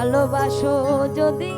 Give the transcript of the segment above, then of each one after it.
ভালোবাসো যদি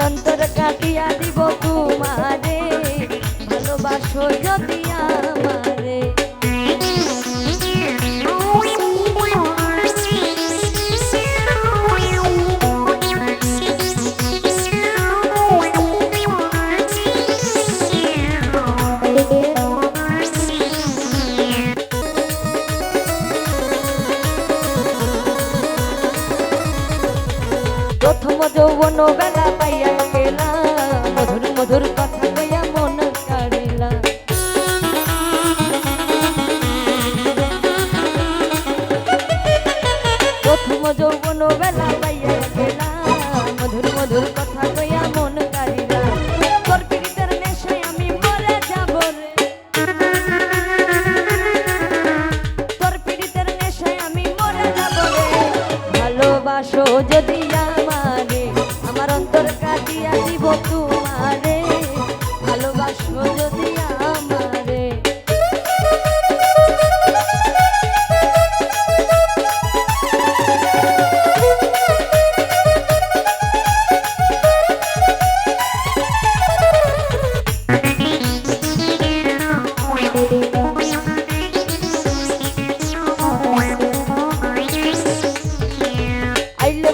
আমার অন্তর কাটিয়া প্রথম যৌবন বেলা পাইয়া গেলা। মধুর মধুর কথা কইয়া মন কাড়িলা। প্রথম যৌবন বেলা পাইয়া গেলা। মধুর মধুর কথা কইয়া মন কাড়িলা। তোর পীড়িতের নেশায় আমি মরে যাব রে। তোর পীড়িতের নেশায় আমি মরে যাব রে। ভালোবাসো যদি আমারে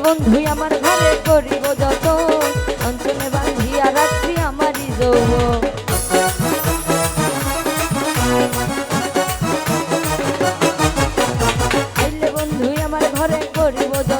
বন্ধু আমার ঘরে করিব যত। অঞ্চলে বাঁধিয়া রাত্রি আমারই যৌব আইলে বন্ধু আমার ঘরে করিব যত।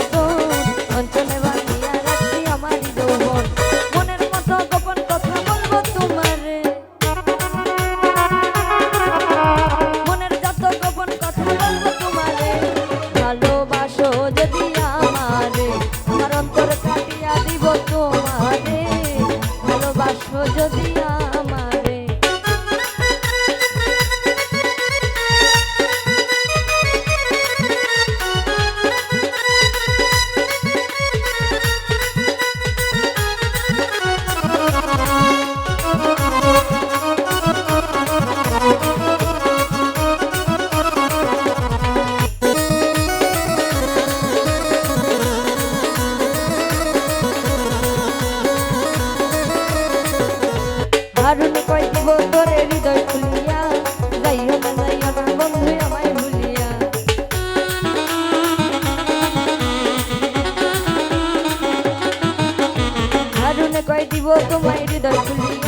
কই দিব তোমায় হৃদয়